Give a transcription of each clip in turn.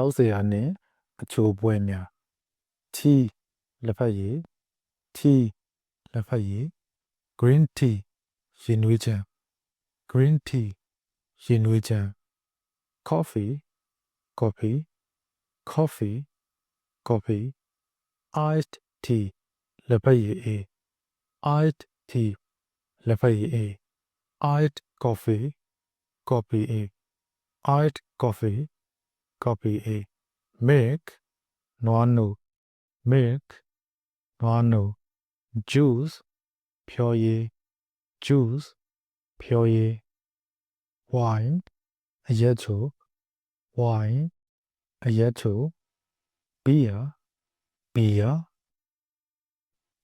ပေါက်ဆရာနှင့်အချိုပွဲများ Tea, လက်ဖက်ရည် ठी လက်ဖက်ရည် green tea ရေနွေးချမ်း green tea ရေနွေးချမ်း coffee coffee coffee coffee iced tea လက်ဖက်ရည်အေး iced tea လက်ဖက်ရည်အေး iced coffee coffee အေး iced coffee copy A. Milk, noanu, milk, noanu. Juice, pyoye, juice, pyoye. Wine, yetu, wine, yetu. Beer, beer.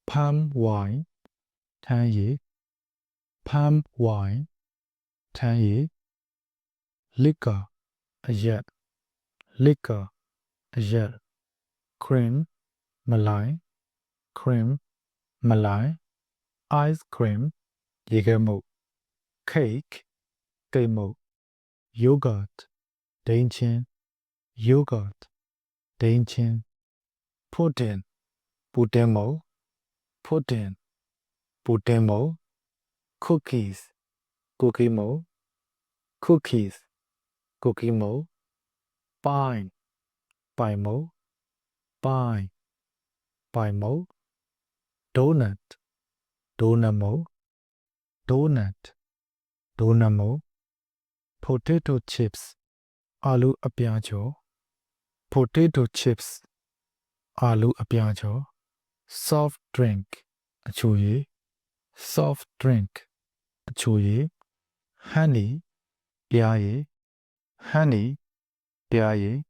Palm wine, tan ye. Palm wine, tan ye. Liquor, yet liquor, gel, cream, malai, cream, malai, ice cream, yigemu, cake, gemu, yogurt, dainchen, yogurt, dainchen, pudding, pudemo, pudding, pudemo, cookies, cookimo, cookies, cookimo, ကီမုတ် pie ပိုင်မုတ် pie ပိုင်မုတ် donut ဒိုနတ်မုတ် donut ဒိုနတ်မုတ် potato chips အာလူအပြားကျော် potato chips အာလူအပြားကျော် soft drink အချိုရည် soft drink အချိုရည် honey ပြားရည် honey 对呀耶。